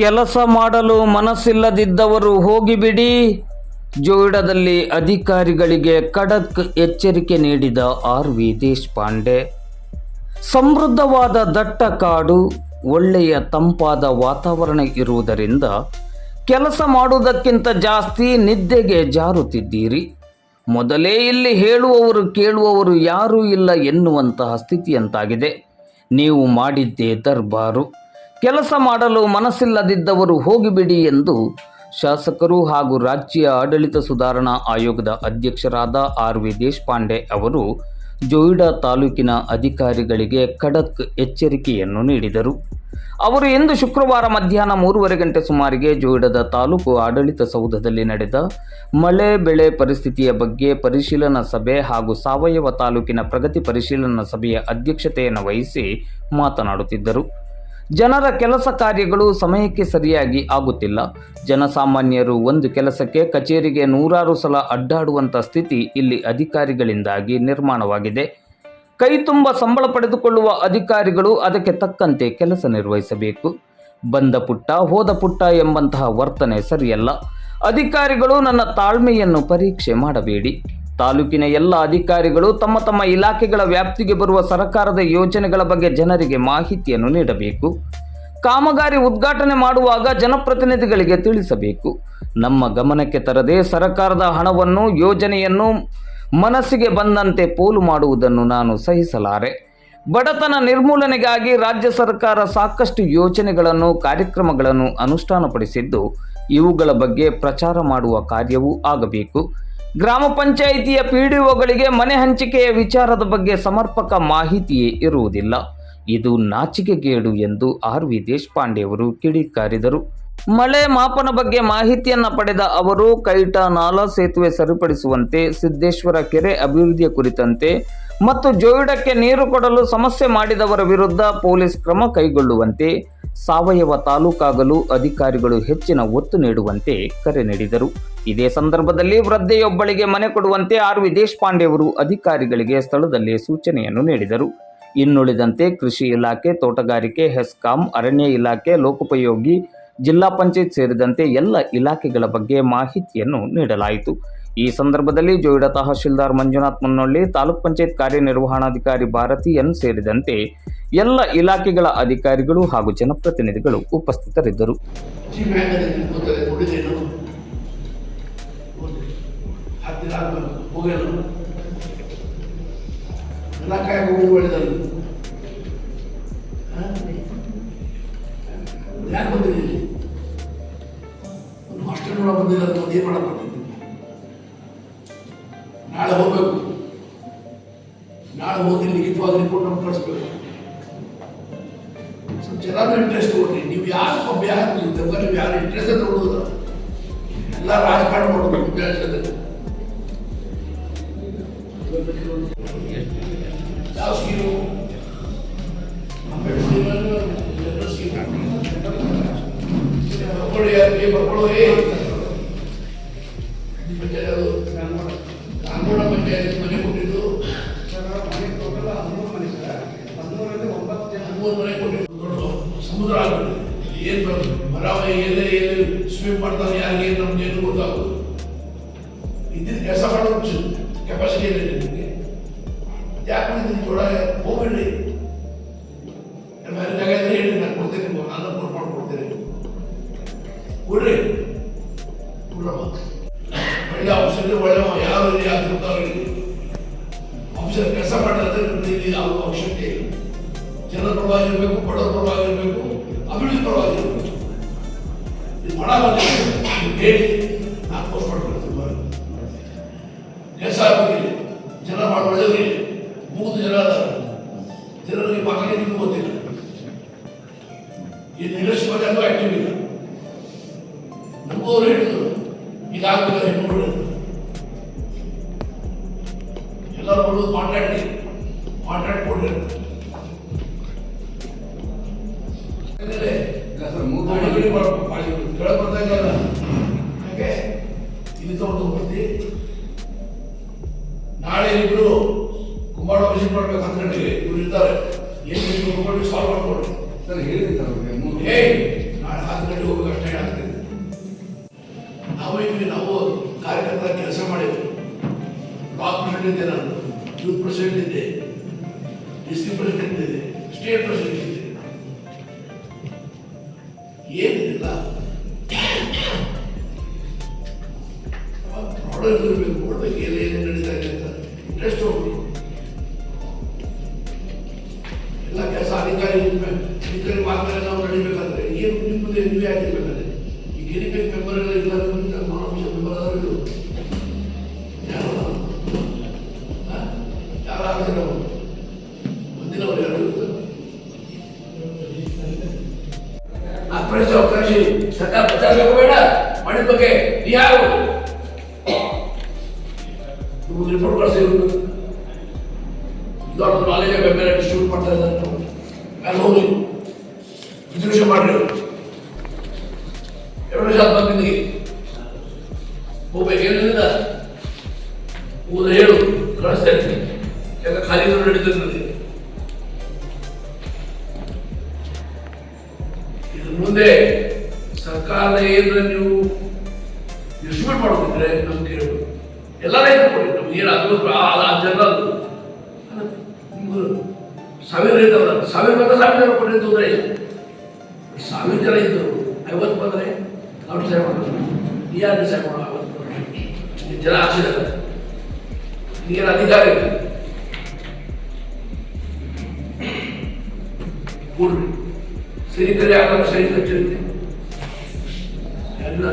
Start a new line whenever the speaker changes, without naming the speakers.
ಕೆಲಸ ಮಾಡಲು ಮನಸ್ಸಿಲ್ಲದಿದ್ದವರು ಹೋಗಿಬಿಡಿ. ಜೋಯಿಡಾದಲ್ಲಿ ಅಧಿಕಾರಿಗಳಿಗೆ ಖಡಕ್ ಎಚ್ಚರಿಕೆ ನೀಡಿದ ಆರ್ ವಿ ದೇಶಪಾಂಡೆ. ಸಮೃದ್ಧವಾದ ದಟ್ಟ ಕಾಡು, ಒಳ್ಳೆಯ ತಂಪಾದ ವಾತಾವರಣ ಇರುವುದರಿಂದ ಕೆಲಸ ಮಾಡುವುದಕ್ಕಿಂತ ಜಾಸ್ತಿ ನಿದ್ದೆಗೆ ಜಾರುತ್ತಿದ್ದೀರಿ. ಮೊದಲೇ ಇಲ್ಲಿ ಹೇಳುವವರು ಕೇಳುವವರು ಯಾರೂ ಇಲ್ಲ ಎನ್ನುವಂತಹ ಸ್ಥಿತಿಯಂತಾಗಿದೆ ನೀವು ಮಾಡಿದ್ದೇ ದರ್ಬಾರು. ಕೆಲಸ ಮಾಡಲು ಮನಸ್ಸಿಲ್ಲದಿದ್ದವರು ಹೋಗಿಬಿಡಿ ಎಂದು ಶಾಸಕರು ಹಾಗೂ ರಾಜ್ಯ ಆಡಳಿತ ಸುಧಾರಣಾ ಆಯೋಗದ ಅಧ್ಯಕ್ಷರಾದ ಆರ್ ವಿ ದೇಶಪಾಂಡೆ ಅವರು ಜೋಯಿಡಾ ತಾಲೂಕಿನ ಅಧಿಕಾರಿಗಳಿಗೆ ಖಡಕ್ ಎಚ್ಚರಿಕೆಯನ್ನು ನೀಡಿದರು. ಅವರು ಇಂದು ಶುಕ್ರವಾರ ಮಧ್ಯಾಹ್ನ ಮೂರುವರೆ ಗಂಟೆ ಸುಮಾರಿಗೆ ಜೋಯಿಡದ ತಾಲೂಕು ಆಡಳಿತ ಸೌಧದಲ್ಲಿ ನಡೆದ ಮಳೆ ಬೆಳೆ ಪರಿಸ್ಥಿತಿಯ ಬಗ್ಗೆ ಪರಿಶೀಲನಾ ಸಭೆ ಹಾಗೂ ಸಾವಯವ ತಾಲೂಕಿನ ಪ್ರಗತಿ ಪರಿಶೀಲನಾ ಸಭೆಯ ಅಧ್ಯಕ್ಷತೆಯನ್ನು ವಹಿಸಿ ಮಾತನಾಡುತ್ತಿದ್ದರು. ಜನರ ಕೆಲಸ ಕಾರ್ಯಗಳು ಸಮಯಕ್ಕೆ ಸರಿಯಾಗಿ ಆಗುತ್ತಿಲ್ಲ. ಜನಸಾಮಾನ್ಯರು ಒಂದು ಕೆಲಸಕ್ಕೆ ಕಚೇರಿಗೆ ನೂರಾರು ಸಲ ಅಡ್ಡಾಡುವಂಥ ಸ್ಥಿತಿ ಇಲ್ಲಿ ಅಧಿಕಾರಿಗಳಿಂದಾಗಿ ನಿರ್ಮಾಣವಾಗಿದೆ. ಕೈ ತುಂಬ ಸಂಬಳ ಪಡೆದುಕೊಳ್ಳುವ ಅಧಿಕಾರಿಗಳು ಅದಕ್ಕೆ ತಕ್ಕಂತೆ ಕೆಲಸ ನಿರ್ವಹಿಸಬೇಕು. ಬಂದ ಪುಟ್ಟ, ಹೋದ ಪುಟ್ಟ ಎಂಬಂತಹ ವರ್ತನೆ ಸರಿಯಲ್ಲ. ಅಧಿಕಾರಿಗಳು ನನ್ನ ತಾಳ್ಮೆಯನ್ನು ಪರೀಕ್ಷೆ ಮಾಡಬೇಡಿ. ತಾಲೂಕಿನ ಎಲ್ಲ ಅಧಿಕಾರಿಗಳು ತಮ್ಮ ತಮ್ಮ ಇಲಾಖೆಗಳ ವ್ಯಾಪ್ತಿಗೆ ಬರುವ ಸರ್ಕಾರದ ಯೋಜನೆಗಳ ಬಗ್ಗೆ ಜನರಿಗೆ ಮಾಹಿತಿಯನ್ನು ನೀಡಬೇಕು. ಕಾಮಗಾರಿ ಉದ್ಘಾಟನೆ ಮಾಡುವಾಗ ಜನಪ್ರತಿನಿಧಿಗಳಿಗೆ ತಿಳಿಸಬೇಕು. ನಮ್ಮ ಗಮನಕ್ಕೆ ತರದೆ ಸರ್ಕಾರದ ಹಣವನ್ನು, ಯೋಜನೆಯನ್ನು ಮನಸ್ಸಿಗೆ ಬಂದಂತೆ ಪೋಲು ಮಾಡುವುದನ್ನು ನಾನು ಸಹಿಸಲಾರೆ. ಬಡತನ ನಿರ್ಮೂಲನೆಗಾಗಿ ರಾಜ್ಯ ಸರ್ಕಾರ ಸಾಕಷ್ಟು ಯೋಜನೆಗಳನ್ನು, ಕಾರ್ಯಕ್ರಮಗಳನ್ನು ಅನುಷ್ಠಾನಪಡಿಸಿದ್ದು, ಇವುಗಳ ಬಗ್ಗೆ ಪ್ರಚಾರ ಮಾಡುವ ಕಾರ್ಯವೂ ಆಗಬೇಕು. ಗ್ರಾಮ ಪಂಚಾಯಿತಿಯ ಪಿಡಿಒಗಳಿಗೆ ಮನೆ ಹಂಚಿಕೆಯ ವಿಚಾರದ ಬಗ್ಗೆ ಸಮರ್ಪಕ ಮಾಹಿತಿಯೇ ಇರುವುದಿಲ್ಲ. ಇದು ನಾಚಿಕೆಗೇಡು ಎಂದು ಆರ್ ವಿ ದೇಶಪಾಂಡೆ ಅವರು ಕಿಡಿಕಾರಿದರು. ಮಳೆ ಮಾಪನ ಬಗ್ಗೆ ಮಾಹಿತಿಯನ್ನ ಪಡೆದ ಅವರು ಕೈಟ ನಾಲ ಸೇತುವೆ ಸರಿಪಡಿಸುವಂತೆ, ಸಿದ್ದೇಶ್ವರ ಕೆರೆ ಅಭಿವೃದ್ಧಿಯ ಕುರಿತಂತೆ ಮತ್ತು ಜೋಯಿಡಕ್ಕೆ ನೀರು ಕೊಡಲು ಸಮಸ್ಯೆ ಮಾಡಿದವರ ವಿರುದ್ಧ ಪೊಲೀಸ್ ಕ್ರಮ ಕೈಗೊಳ್ಳುವಂತೆ ಸಾವಯವ ತಾಲೂಕಾಗಲು ಅಧಿಕಾರಿಗಳು ಹೆಚ್ಚಿನ ಒತ್ತು ನೀಡುವಂತೆ ಕರೆ ನೀಡಿದರು. ಇದೇ ಸಂದರ್ಭದಲ್ಲಿ ವೃದ್ಧೆಯೊಬ್ಬಳಿಗೆ ಮನೆ ಕೊಡುವಂತೆ ಆರ್ ವಿ ದೇಶಪಾಂಡೆಯವರು ಅಧಿಕಾರಿಗಳಿಗೆ ಸ್ಥಳದಲ್ಲಿ ಸೂಚನೆಯನ್ನು ನೀಡಿದರು. ಇನ್ನುಳಿದಂತೆ ಕೃಷಿ ಇಲಾಖೆ, ತೋಟಗಾರಿಕೆ, ಹೆಸ್ಕಾಂ, ಅರಣ್ಯ ಇಲಾಖೆ, ಲೋಕೋಪಯೋಗಿ, ಜಿಲ್ಲಾ ಪಂಚಾಯತ್ ಸೇರಿದಂತೆ ಎಲ್ಲ ಇಲಾಖೆಗಳ ಬಗ್ಗೆ ಮಾಹಿತಿಯನ್ನು ನೀಡಲಾಯಿತು. ಈ ಸಂದರ್ಭದಲ್ಲಿ ಜೋಯಿಡಾ ತಹಶೀಲ್ದಾರ್ ಮಂಜುನಾಥ್ ಮುನ್ನೊಳ್ಳಿ, ತಾಲೂಕ್ ಪಂಚಾಯತ್ ಕಾರ್ಯನಿರ್ವಹಣಾಧಿಕಾರಿ ಭಾರತಿ ಎನ್ ಸೇರಿದಂತೆ ಎಲ್ಲ ಇಲಾಖೆಗಳ ಅಧಿಕಾರಿಗಳು ಹಾಗೂ ಜನಪ್ರತಿನಿಧಿಗಳು ಉಪಸ್ಥಿತರಿದ್ದರು.
ನಾಳೆ ಹೆಂಗದೆ ಚೆನ್ನಾಗಿ ಇಂಟ್ರೆಸ್ಟ್ ಕೊಡ್ರಿ ನೀವು ಯಾರು ಒಬ್ಬ ಯಾರು ನೀವು ನೀವು ಯಾರು ಇಂಟ್ರೆಸ್ಟ್ ಅಂತ ನೋಡೋದು ಎಲ್ಲ ರಾಜಕಾರಣ ಮಾಡೋದು ವಿದ್ಯಾರ್ಥಿ ಯಾವ ಸ್ಕೀಮು ಅಂಬೇಡ್ಕರ್ ಸ್ಕೀಮ್ ಬರ್ಕೊಳ್ಳಿ ಯಾರು? ಬರ್ಕೊಳ್ಳೋ, ಏ. ಕಾಂಗೋಡ ಪಂಚಾಯತ್ ಮನೆ ಕೊಟ್ಟಿದ್ದು. ಮೂರು ಮನೆ ಕೊಟ್ಟಿದ್ದು. ಸಮುದ್ರ ಆಗ್ಬಿಟ್ಟಿದೆ ಏನು ಬರ್ತದೆ ಏನೇ ಏನೇ ಸ್ವಿಮ್ ಮಾಡ್ತಾರೆ ಯಾರಿಗೆ ನಮ್ಗೆ ಏನು ಗೊತ್ತಾಗೋದು? ಇದನ್ನ ಕೆಲಸ ಮಾಡೋ ಕೆಪಾಸಿಟಿ ಇದೆ ನಿಮಗೆ? ಯಾಕೆ ಮಾಡಿದ್ದೀನಿ ಜೋಳ ಹೋಗ್ಬೇಡ್ರಿ. ಬೇರೆ ಜಾಗ ಹೇಳಿ, ನಾನು ಕೊಡ್ತೇನೆ ನಾನು ಫೋನ್ ಮಾಡ್ಕೊಡ್ತೇನೆ. ಕೊಡ್ರಿ. ಒಳ್ಳೆ ಆಫೀಸರ್ ಒಳ್ಳೆ ರೀತಿ ಆಗ್ತಿರ್ತಾವ್ರಿಗೆ ಆಫೀಸರ್ ಕೆಲಸ ಮಾಡಿದ್ರೆ ಇಲ್ಲಿ ಯಾವ ಅವಶ್ಯಕತೆ ಇಲ್ಲ. ಜನರ ಪರವಾಗಿರಬೇಕು ಬಡವರ ಪರವಾಗಿರಬೇಕು, ಅಭಿವೃದ್ಧಿ ಪರವಾಗಿರಬೇಕು. ಇದು ನೀವು ಹೇಳಿ ನಾನು ಪೋಸ್ಟ್ ಮಾಡ್ಕೊಳ್ತೀನಿ ಕೆಲಸ ಆಗಬೇಕಿಲ್ಲ ಜನ ಮಾಡಿ ಒಳ್ಳೆಯವರಿಲ್ಲ ಮೂರು ಜನ ಅದಾರ. ಜನರಿಗೆ ಮಕ್ಕಳಿಗೆ ಗೊತ್ತಿಲ್ಲ. ಈ ಅಲ್ಲಿ ಅದು ಆಕ್ಟಿವ್ ಇಲ್ಲ. ನಮಗೂ ಅವರು ಹೇಳಿದ್ರು ಇದಾಗಬೇಕು ಹೆಣ್ಣು ಬರಬೇಕಲ್ಲ ಯಾಕೆ? ಇಲ್ಲಿ ತಗೊಂಡು ನಾಳೆ ಇಬ್ರು ಕುಮಾರವಿಷನ್ ಮಾಡ್ಬೇಕು ಹತ್ತು ಗಂಟೆಗೆ ಇವ್ರು ಇರ್ತಾರೆ. ಏನು ಸಾಲ್ವ್ ಸರ್ ಹೇಳಿರ್ತಾರೆ ನಾಳೆ ಹತ್ತು ಗಂಟೆಗೆ ಹೋಗ್ಬೇಕು ಅಷ್ಟೇ ಆಗ್ತದೆ ನಾವು ಇಲ್ಲಿ ನಾವು ಕಾರ್ಯಕರ್ತರ ಕೆಲಸ ಮಾಡಿದ್ವಿ.
ಬ್ಲಾಕ್ ಪ್ರೆಸಿಡೆಂಟ್ ಇದೆ ನಾನು. ಯೂತ್
ಪ್ರೆಸಿಡೆಂಟ್ ಇದ್ದೆ. ಡಿಸ್ಟ್ರಿಕ್ಟ್ ಪ್ರೆಸಿಡೆಂಟ್ ಇದ್ದೆ ಸ್ಟೇಟ್ ಪ್ರೆಸಿಡೆಂಟ್ ಕೊಡ್ಬೇಕು ಏನು ಏನೇನು ನಡೀತಾ ಇದೆ ಅಂತ ಇಂಟ್ರೆಸ್ಟ್ ಎಲ್ಲ ಕೆಲಸ ಅಧಿಕಾರಿ. ಅಧಿಕಾರಿ ಮಾತ್ರ ನಾವು ನಡಿಬೇಕಾದ್ರೆ ಏನು ನಿಮ್ಮದೇ ನೀವೇ ಆಗಿರ್ಬೇಕಾದ್ರೆ ಈ ಗಿರಿಬೇಕು ಮೆಂಬರ್ ಎಲ್ಲ ಇಲ್ಲ ಮಾನವ ಮೆಂಬರ್ ಆದರೂ ಯಾರು ಮುಂದಿನವರು ಯಾರು ಯಾರು ಆ ಅವಕಾಶ ಸರ್ಕಾರ ಪ್ರಚಾರ ಬೇಡ ಮಣಿ ಬಗ್ಗೆ ನೀ ರಿಪೋರ್ಟ್ ಕಳಿಸಿ ದೊಡ್ಡ ಕಾಲೇಜ್ ಬೆಂಬಲ ಡಿಸ್ಟ್ರಿಬ್ಯೂಟ್ ಮಾಡ್ತಾ ಇದ್ದಾರೆ. ಅಲ್ಲಿ ಹೋಗಿ ಡಿಸ್ಟ್ರಿಬ್ಯೂಷನ್ ಮಾಡಿರಿ. ಎರಡು ವರ್ಷ ಆದ ಬಂದಿದ್ದೀವಿ ಹೋಗ್ಬೇಕು. ಏನಿಲ್ಲ. ಊರ ಹೇಳು. ಕಳಿಸ್ತಾ ಇರ್ತೀನಿ ಯಾಕೆ ಖಾಲಿ ನಡೀತಿರ್ತದೆ ಇದ್ರ ಮುಂದೆ ಸರ್ಕಾರದ ಏನಾರ ನೀವು ಡಿಸ್ಟ್ರಿಬ್ಯೂಟ್ ಮಾಡ್ಕೊಂಡ್ರೆ ನಮ್ಗೆ ಕೇಳಬೇಕು ಎಲ್ಲ ರೈತರು ಕೊಡಿ ನಮ್ಗೆ ಏನು ಅದು ಆ ನಿಮ್ಗೆ ಸಾವಿರ ಇದ್ದವರ ಸಾವಿರ ಬಂದ ಸಾವಿರ ಜನ ಕೊಡಿ ಸಾವಿರ ಐವತ್ತು ಬಂದರೆ ನಾವು ಡಿಸೈಡ್ ಮಾಡೋದು ನೀ ಯಾರು ಮಾಡೋ, ಐವತ್ತು ಜನ ಆಶೀರ್ವಾದ ನೀನು ಅಧಿಕಾರ ಇಲ್ಲ ಕೂಡ್ರಿ. ಸರಿ ಕರೆ ಆಗಲ್ಲ ಸರಿ ಕಚ್ಚಿರುತ್ತೆ ಎಲ್ಲ